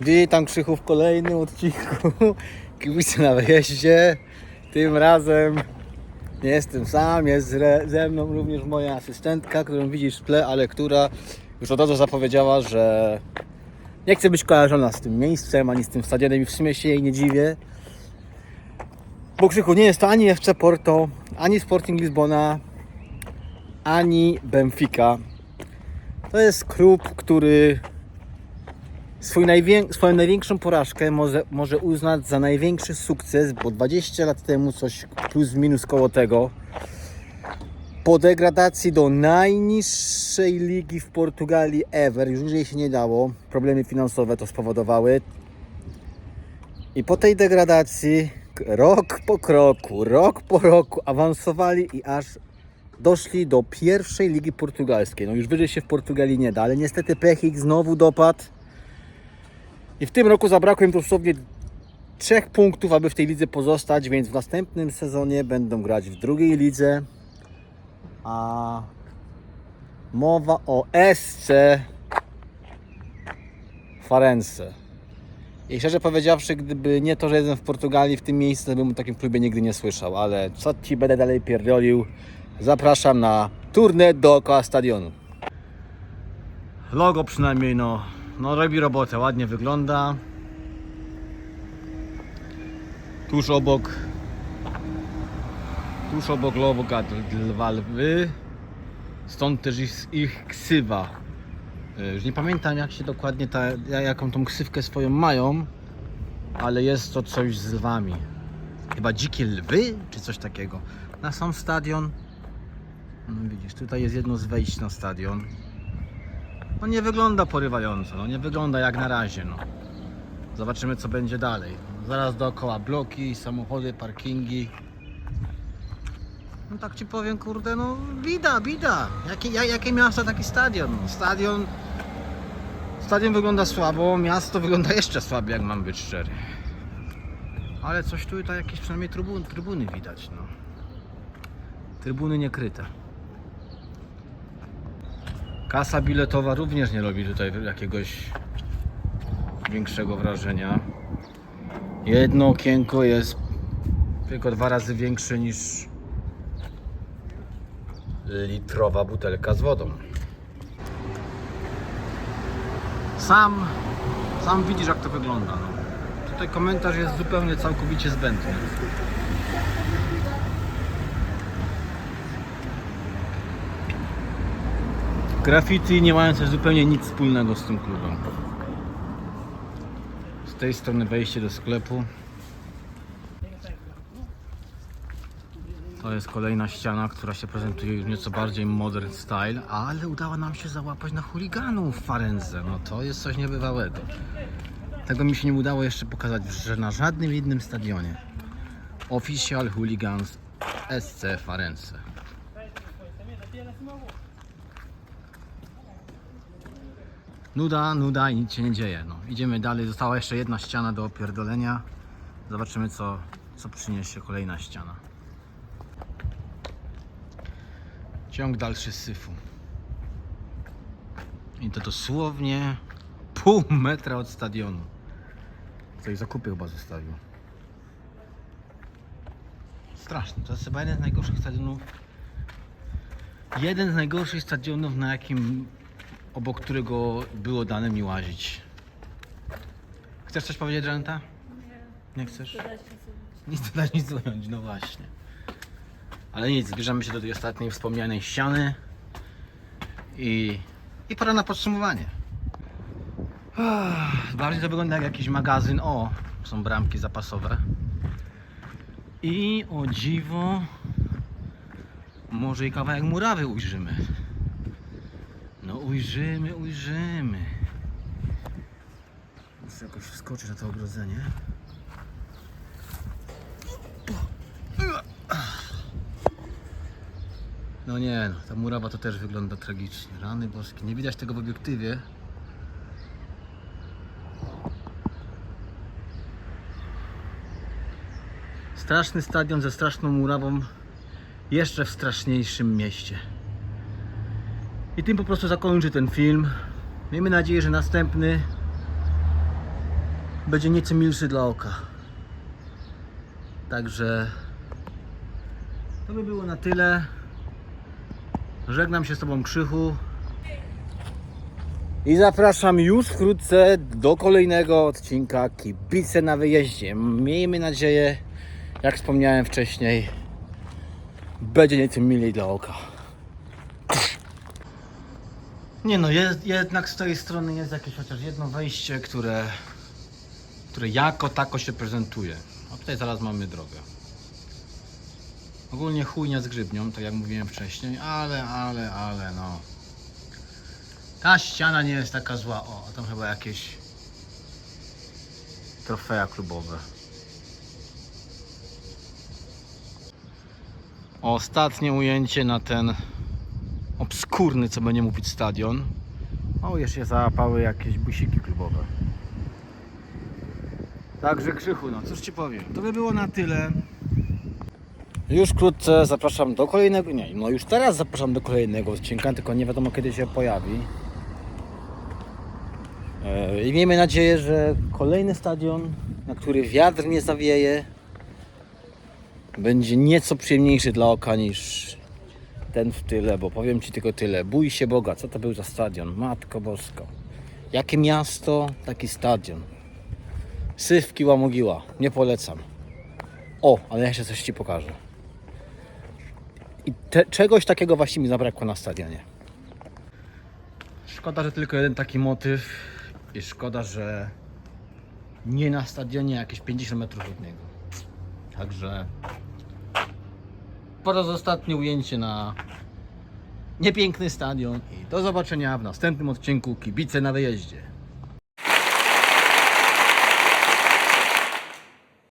Witam Krzychu w kolejnym odcinku Kibice na wyjeździe. Tym razem nie jestem sam, jest ze mną również moja asystentka, którą widzisz w tle, ale która już od razu zapowiedziała, że nie chce być kojarzona z tym miejscem, ani z tym stadionem i w sumie się jej nie dziwię. Bo Krzychu nie jest to ani FC Porto, ani Sporting Lizbona, ani Benfica. To jest klub, który swój najwię- swoją największą porażkę może, może uznać za największy sukces, bo 20 lat temu coś plus minus koło tego po degradacji do najniższej ligi w Portugalii ever, już niżej się nie dało, problemy finansowe to spowodowały i po tej degradacji rok po kroku, rok po roku awansowali i aż doszli do pierwszej ligi portugalskiej. No już wyżej się w Portugalii nie da, ale niestety pech ich znowu dopadł. I w tym roku zabrakło im dosłownie trzech punktów, aby w tej lidze pozostać, więc w następnym sezonie będą grać w drugiej lidze. A mowa o SC Farense. I szczerze powiedziawszy, gdyby nie to, że jestem w Portugalii, w tym miejscu, to bym o takim klubie nigdy nie słyszał. Ale co ci będę dalej pierdolił? Zapraszam na turnę dookoła stadionu. Logo przynajmniej no, no robi robotę, ładnie wygląda. Tuż obok tuż obok logo dwa lwy. Stąd też ich, ich ksywa. E, Już nie pamiętam jak się dokładnie ta, ja- jaką tą ksywkę swoją mają, ale jest to coś z lwami. Chyba dzikie lwy, czy coś takiego. Na sam stadion. No widzisz, tutaj jest jedno z wejść na stadion. No nie wygląda porywająco, no nie wygląda jak na razie, no. Zobaczymy co będzie dalej. Zaraz dookoła bloki, samochody, parkingi. No tak ci powiem, kurde, no bida, bida. Jakie, ja- jakie miasto, taki stadion. Stadion... Stadion wygląda słabo, miasto wygląda jeszcze słabiej, jak mam być szczery. Ale coś tutaj, jakieś przynajmniej trybuny, trybuny widać, no. Trybuny niekryte. Kasa biletowa również nie robi tutaj jakiegoś większego wrażenia. Jedno okienko jest tylko dwa razy większe niż litrowa butelka z wodą. Sam, sam widzisz jak to wygląda. No. Tutaj komentarz jest zupełnie całkowicie zbędny. Graffiti nie mające zupełnie nic wspólnego z tym klubem. Z tej strony wejście do sklepu. To jest kolejna ściana, która się prezentuje już nieco bardziej modern style, ale udało nam się załapać na chuliganów Farenze. No to jest coś niebywałego. Tego mi się nie udało jeszcze pokazać, że na żadnym innym stadionie. Official Hooligans SC Farense. Nuda, nuda i nic się nie dzieje. No, idziemy dalej. Została jeszcze jedna ściana do opierdolenia. Zobaczymy, co, co przyniesie kolejna ściana. Ciąg dalszy syfu. I to dosłownie pół metra od stadionu. Coś zakupy chyba zostawił. Strasznie. To jest chyba jeden z najgorszych stadionów. Jeden z najgorszych stadionów, na jakim obok którego było dane mi łazić. Chcesz coś powiedzieć, Janeta? Nie chcesz? Nic dodać, nic ująć, no właśnie. Ale nic, zbierzemy się do tej ostatniej wspomnianej ściany i, i pora na podsumowanie. Bardziej to wygląda jak jakiś magazyn. O, są bramki zapasowe. I o dziwo, może i kawałek murawy ujrzymy. Ujrzymy, ujrzymy. Muszę jakoś wskoczyć na to ogrodzenie. No nie, no, ta murawa to też wygląda tragicznie. Rany boskie, nie widać tego w obiektywie. Straszny stadion ze straszną murawą, jeszcze w straszniejszym mieście. I tym po prostu zakończę ten film. Miejmy nadzieję, że następny będzie nieco milszy dla oka. Także to by było na tyle. Żegnam się z Tobą Krzychu. I zapraszam już wkrótce do kolejnego odcinka Kibice na wyjeździe. Miejmy nadzieję, jak wspomniałem wcześniej, będzie nieco milej dla oka. Nie no, jest, jednak z tej strony jest jakieś chociaż jedno wejście, które, które jako tako się prezentuje. A tutaj zaraz mamy drogę. Ogólnie chujnia z grzybnią, tak jak mówiłem wcześniej, ale, ale, ale no. Ta ściana nie jest taka zła. O, tam chyba jakieś trofea klubowe. Ostatnie ujęcie na ten obskurny, co będzie mówić stadion. O, jeszcze załapały jakieś busiki klubowe. Także Krzychu, no cóż Ci powiem. To by było na tyle. Już wkrótce zapraszam do kolejnego, nie, no już teraz zapraszam do kolejnego odcinka, tylko nie wiadomo kiedy się pojawi. E, I miejmy nadzieję, że kolejny stadion, na który wiatr nie zawieje, będzie nieco przyjemniejszy dla oka niż ten w tyle, bo powiem Ci tylko tyle. Bój się Boga, co to był za stadion? Matko Bosko. Jakie miasto, taki stadion. Sywki łamogiła, nie polecam. O, ale ja jeszcze coś Ci pokażę. I te, czegoś takiego właśnie mi zabrakło na stadionie. Szkoda, że tylko jeden taki motyw i szkoda, że nie na stadionie jakieś 50 metrów od niego. Także po raz ostatnie ujęcie na niepiękny stadion i do zobaczenia w następnym odcinku Kibice na wyjeździe.